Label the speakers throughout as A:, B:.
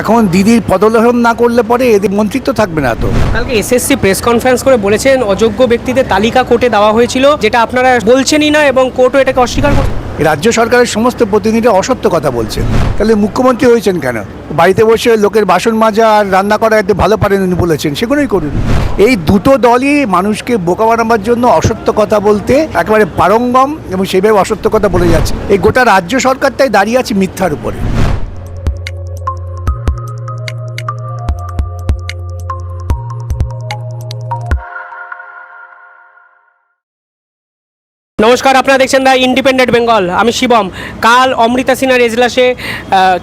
A: এখন দিদির পদলোহন না করলে পরে এদের মন্ত্রিত্ব থাকবে না তো।
B: কালকে এসএসসি প্রেস কনফারেন্স করে বলেছেন অযোগ্য ব্যক্তিদের তালিকা কোর্টে দেওয়া হয়েছিল যেটা আপনারা বলছেনই না এবং কোর্টও এটাকে অস্বীকার করছে
A: রাজ্য সরকারের সমস্ত প্রতিনিধি অসত্য কথা বলছেন। তাহলে মুখ্যমন্ত্রী হয়েছেন কেন? বাড়িতে বসে লোকের বাসন মাজা আর রান্না করা একটু ভালো পারেন উনি বলেছেন সেগুলোই করুন। এই দুটো দলই মানুষকে বোকা বানাবার জন্য অসত্য কথা বলতে একেবারে পারঙ্গম এবং সেভাবে অসত্য কথা বলে যাচ্ছে। এই গোটা রাজ্য সরকারটাই দাঁড়িয়ে আছে মিথ্যার উপরে।
B: নমস্কার, আপনারা দেখছেন দ্য ইন্ডিপেন্ডেন্ট বেঙ্গল। আমি শিবম। কাল অমৃতা সিনহার এজলাসে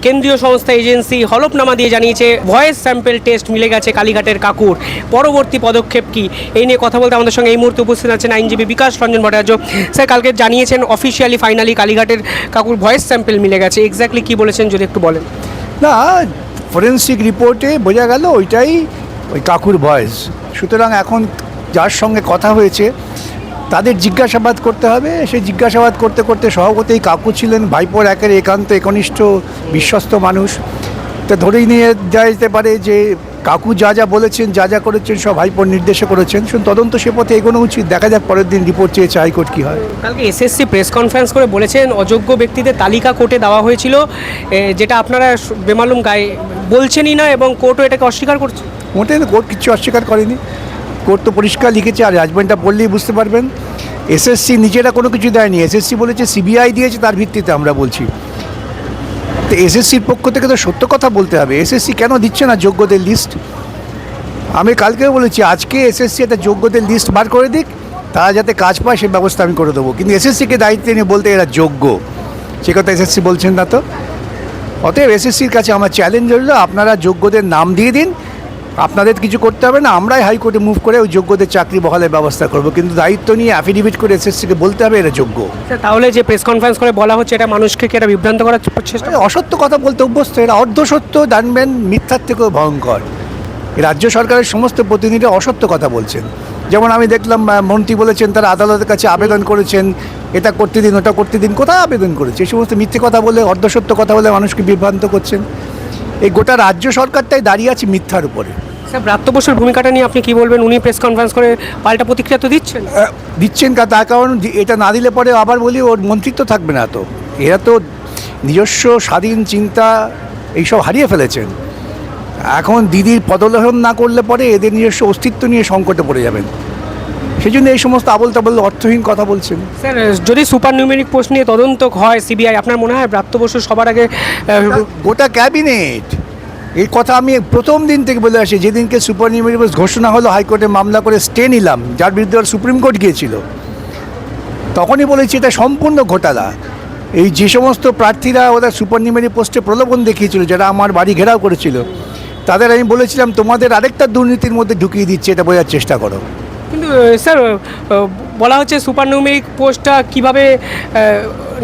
B: কেন্দ্রীয় সংস্থা এজেন্সি হলফনামা দিয়ে জানিয়েছে, ভয়েস স্যাম্পেল টেস্ট মিলে গেছে কালীঘাটের কাকুর। পরবর্তী পদক্ষেপ কি? এই নিয়ে কথা বলতে আমাদের সঙ্গে এই মুহূর্তে উপস্থিত আছেন আইনজীবী বিকাশ রঞ্জন ভট্টাচার্য। স্যার, কালকে জানিয়েছেন, অফিসিয়ালি, ফাইনালি কালীঘাটের কাকুর ভয়েস স্যাম্পল মিলে গেছে। এক্স্যাক্টলি কি বলেছেন, যদি একটু বলেন।
A: না, ফরেন্সিক রিপোর্টে বোঝা গেল, ওইটাই ওই কাকুর ভয়েস। সুতরাং এখন যার সঙ্গে কথা হয়েছে তাদের জিজ্ঞাসাবাদ করতে হবে। সেই জিজ্ঞাসাবাদ করতে করতে সভাপতি কাকু ছিলেন ভাইপোর একের একান্ত একনিষ্ঠ বিশ্বস্ত মানুষ। তা ধরেই নিয়ে যাওয়া যেতে পারে যে কাকু যা যা বলেছেন যা যা করেছেন সব ভাইপোর নির্দেশে করেছেন। শুধু তদন্ত সে পথে এগোনো উচিত। দেখা যাক পরের দিন রিপোর্ট চেয়েছে হাইকোর্ট কী হয়।
B: কালকে এসএসসি প্রেস কনফারেন্স করে বলেছেন অযোগ্য ব্যক্তিদের তালিকা কোর্টে দেওয়া হয়েছিল যেটা আপনারা বেমালুম গায়ে বলছেনই না এবং কোর্টও এটাকে অস্বীকার করছে।
A: মোটেই না, কোর্ট কিছু অস্বীকার করেনি। কোর্ট তো পরিষ্কার লিখেছে, আর রাজবেনটা পড়লেই বুঝতে পারবেন। এসএসসি নিজেরা কোনো কিছু দেয়নি। এসএসসি বলেছে সিবিআই দিয়েছে, তার ভিত্তিতে আমরা বলছি। তো এসএসসির পক্ষ থেকে তো সত্য কথা বলতে হবে। এসএসসি কেন দিচ্ছে না যোগ্যদের লিস্ট আমি কালকেও বলেছি, আজকে এসএসসি একটা যোগ্যদের লিস্ট বার করে দিক, তারা যাতে কাজ পায় সে ব্যবস্থা আমি করে দেবো। কিন্তু এসএসসিকে দায়িত্ব নিয়ে বলতে এরা যোগ্য। সে কথা এসএসসি বলছেন না তো। অতএব এসএসসির কাছে আমার চ্যালেঞ্জ হলো আপনারা যোগ্যদের নাম দিয়ে দিন আপনাদের কিছু করতে হবে না আমরাই হাইকোর্টে মুভ করে ওই যোগ্যদের চাকরি বহালের ব্যবস্থা করব। কিন্তু দায়িত্ব নিয়ে অ্যাফিডেভিট করে এসএসসিকে বলতে হবে এরা যোগ্য।
B: তাহলে যে প্রেস কনফারেন্স করে বলা হচ্ছে এটা মানুষকে কি এটা বিভ্রান্ত করার চেষ্টা
A: অসত্য কথা বলতে অভ্যস্ত এরা অর্ধসত্য জানবেন মিথ্যার থেকেও ভয়ঙ্কর। রাজ্য সরকারের সমস্ত প্রতিনিধি অসত্য কথা বলছেন। যেমন আমি দেখলাম মন্ত্রী বলেছেন তারা আদালতের কাছে আবেদন করেছেন এটা করতে দিন ওটা করতে দিন কোথায় আবেদন করেছে? এই সমস্ত মিথ্যে কথা বলে অর্ধসত্য কথা বলে মানুষকে বিভ্রান্ত করছেন। এই গোটা রাজ্য সরকারটাই দাঁড়িয়ে আছে মিথ্যার উপরে।
B: স্যার ব্রাত্য বসুর ভূমিকাটা নিয়ে আপনি কি বলবেন? উনি প্রেস কনফারেন্স করে পাল্টা প্রতিক্রিয়া তো দিচ্ছেন।
A: দিচ্ছেন কা তার কারণ এটা না দিলে পরে আবার বলি ওর মন্ত্রিত্ব থাকবে না তো। এরা তো নিজস্ব স্বাধীন চিন্তা এইসব হারিয়ে ফেলেছেন। এখন দিদির পদলোহন না করলে পরে এদের নিজস্ব অস্তিত্ব নিয়ে সংকটে পড়ে যাবেন। সেই জন্য এই সমস্ত আবল তাবল অর্থহীন কথা বলছেন।
B: স্যার যদি সুপার নিউমেরিক পোস্ট নিয়ে তদন্ত হয় সিবিআই আপনার মনে হয় ব্রাত্য বসু সবার আগে
A: গোটা ক্যাবিনেট এই কথা আমি প্রথম দিন থেকে বলে আসি, যেদিনকে সুপার নিউমেরিবাস ঘোষণা হলো, হাইকোর্টে মামলা করে স্টে নিলাম, যার বিরুদ্ধে আর সুপ্রিম কোর্ট গিয়েছিল। তখনই বলেছি, এটা সম্পূর্ণ ঘোটালা। এই যে সমস্ত প্রার্থীরা ওদের সুপার নিউমেরি পোস্টে প্রলোভন দেখিয়েছিল, যারা আমার বাড়ি ঘেরাও করেছিল, তাদের আমি বলেছিলাম, তোমাদের আরেকটা দুর্নীতির মধ্যে ঢুকিয়ে দিচ্ছে, এটা বোঝার চেষ্টা করো।
B: কিন্তু স্যার বলা হচ্ছে সুপার নিউমেরিক পোস্টটা কীভাবে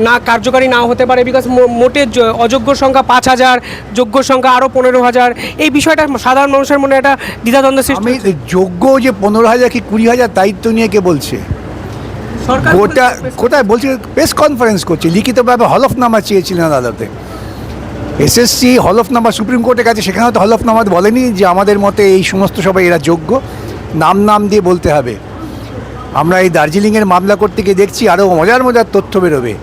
B: না কার্যকারী না হতে পারে? বিকজ মোটে অযোগ্য সংখ্যা পাঁচ হাজার যোগ্য সংখ্যা আরও পনেরো হাজার। এই বিষয়টা সাধারণ মানুষের মনে একটা দ্বিধাদ্বন্দ্ব সৃষ্টি
A: যোগ্য যে পনেরো হাজার কি কুড়ি হাজার দায়িত্ব নিয়ে কে বলছে?
B: সরকার
A: গোটা কোথায় বলছি? প্রেস কনফারেন্স করছে। লিখিতভাবে হলফনামা চেয়েছিলেন আদালতে। এসএসসি হলফনামা সুপ্রিম কোর্টের কাছে সেখানেও তো হলফনামা বলেনি যে আমাদের মতে এই সমস্ত সবাই এরা যোগ্য। নাম নাম দিয়ে বলতে হবে। আমরা এই দার্জিলিংয়ের মামলা করতে গিয়ে দেখছি আরও মজার মজার তথ্য বেরোবে।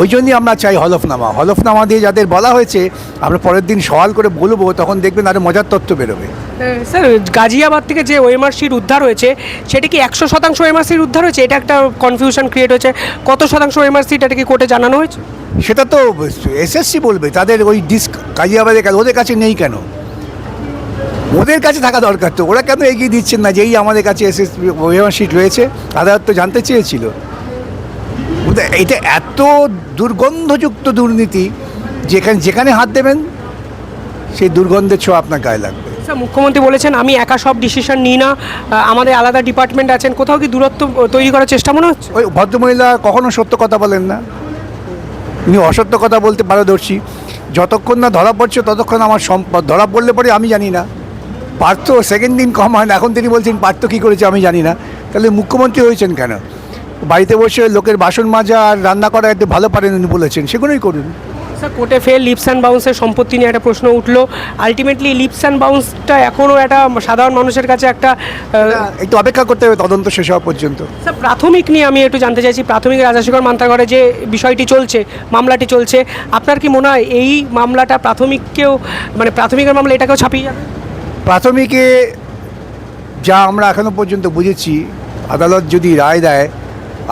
A: ওই জন্যই আমরা চাই হলফনামা। হলফনামা দিয়ে যাদের বলা হয়েছে আমরা পরের দিন সওয়াল করে বলব তখন দেখবেন আরও মজার তথ্য বেরোবে।
B: স্যার গাজিয়াবাদ থেকে যে ওএমআর সিট উদ্ধার হয়েছে সেটা কি একশো শতাংশ ওএমআর সিট উদ্ধার হয়েছে? এটা একটা কনফিউশন ক্রিয়েট হয়েছে। কত শতাংশ ওএমআর সিট এটা কি কোর্টে জানানো হয়েছে?
A: সেটা তো এসএসসি বলবে তাদের ওই ডিস্ক কাজিয়াবাদের কাছে ওদের কাছে নেই কেন? ওদের কাছে থাকা দরকার তো। ওরা কেন এগিয়ে দিচ্ছেন না যেই আমাদের কাছে এসএস শিট রয়েছে? আদালত তো জানতে চেয়েছিল। এটা এত দুর্গন্ধযুক্ত দুর্নীতি যেখানে যেখানে হাত দেবেন সেই দুর্গন্ধের ছোঁয়া আপনার গায়ে লাগবে।
B: স্যার মুখ্যমন্ত্রী বলেছেন আমি একা সব ডিসিশন নিই না। আমাদের আলাদা ডিপার্টমেন্ট আছেন। কোথাও কি দূরত্ব তৈরি করার চেষ্টা মনে হচ্ছে?
A: ওই ভদ্রমহিলা কখনো সত্য কথা বলেন না। উনি অসত্য কথা বলতে পারদর্শী। যতক্ষণ না ধরা পড়ছে ততক্ষণ আমার সম্পদ ধরা পড়লে পরে আমি জানি না। পার্থ সেকেন্ড দিন কম হয় না এখন তিনি বলছেন পার্থ কী করেছে আমি জানি না। তাহলে মুখ্যমন্ত্রী হয়েছেন কেন? বাড়িতে বসে লোকের বাসন মাজা আর রান্না করা একটু ভালো পারেন উনি বলেছেন সেগুলোই করুন।
B: স্যার কোর্টে ফের লিপস অ্যান্ড বাউন্সের সম্পত্তি নিয়ে একটা প্রশ্ন উঠল। আলটিমেটলি লিপস অ্যান্ড বাউন্সটা এখনও একটা সাধারণ মানুষের কাছে একটা
A: একটু অপেক্ষা করতে হবে তদন্ত শেষ হওয়া পর্যন্ত।
B: স্যার প্রাথমিক নিয়ে আমি একটু জানতে চাইছি প্রাথমিক রাজাশেখর মান্তাগড়ে যে বিষয়টি চলছে মামলাটি চলছে আপনার কি মনে হয় এই মামলাটা প্রাথমিককেও মানে প্রাথমিকের মামলা এটাকেও ছাপিয়ে যাবে?
A: প্রাথমিকে যা আমরা এখনও পর্যন্ত বুঝেছি আদালত যদি রায় দেয়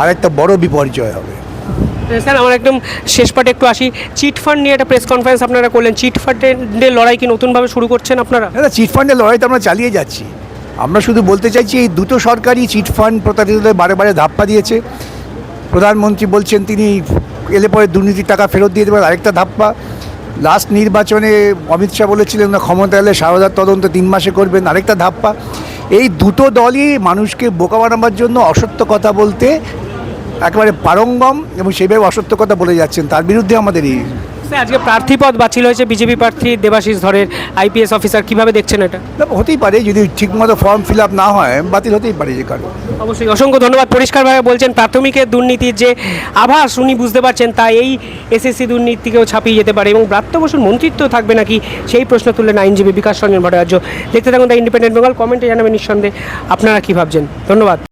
A: আরেকটা বড় বিপর্যয় হবে।
B: স্যার আমার একদম শেষ পার্টে একটু আসি। চিট ফান্ড নিয়ে একটা প্রেস কনফারেন্স আপনারা করলেন। চিট ফান্ডের লড়াই কি নতুনভাবে শুরু করছেন আপনারা?
A: না চিটফান্ডের লড়াই তো আমরা চালিয়ে যাচ্ছি। আমরা শুধু বলতে চাইছি এই দুটো সরকারই চিটফান্ড প্রতারিতদের বারে বারে ধাপ্পা দিয়েছে। প্রধানমন্ত্রী বলছেন তিনি এলে পরে দুর্নীতির টাকা ফেরত দিয়ে দেবেন আরেকটা ধাপ্পা। লাস্ট নির্বাচনে অমিত শাহ বলেছিলেন না ক্ষমতা এলে সারদার তদন্ত তিন মাসে করবেন, আরেকটা ধাপ্পা। এই দুটো দলই মানুষকে বোকা বানাবার জন্য অসত্য কথা বলতে একেবারে পারঙ্গম এবং সেভাবে অসত্য কথা বলে যাচ্ছেন। তার বিরুদ্ধে আমাদের এই
B: আজকে প্রার্থী পদ বাতিল হয়েছে বিজেপি প্রার্থী দেবাশিস ধরের আইপিএস অফিসার কীভাবে দেখছেন এটা?
A: হতেই পারে যদি ঠিকমতো ফর্ম ফিল আপ না হয় বাতিল হতেই পারে যে কারও।
B: অবশ্যই অসংখ্য ধন্যবাদ। পরিষ্কারভাবে বলছেন প্রাথমিকের দুর্নীতির যে আভাস উনি বুঝতে পারছেন তা এই এসএসসি দুর্নীতিকেও ছাপিয়ে যেতে পারে। এবং ব্রাত্য বসুর মন্ত্রিত্ব থাকবে নাকি সেই প্রশ্ন তুললেন আইনজীবী বিকাশ রঞ্জন ভট্টাচার্য। দেখতে থাকুন দ্য ইন্ডিপেন্ডেন্ট বেঙ্গল কমেন্টে জানাবেন নিঃসন্দেহে। আপনারা কী ভাবছেন? ধন্যবাদ।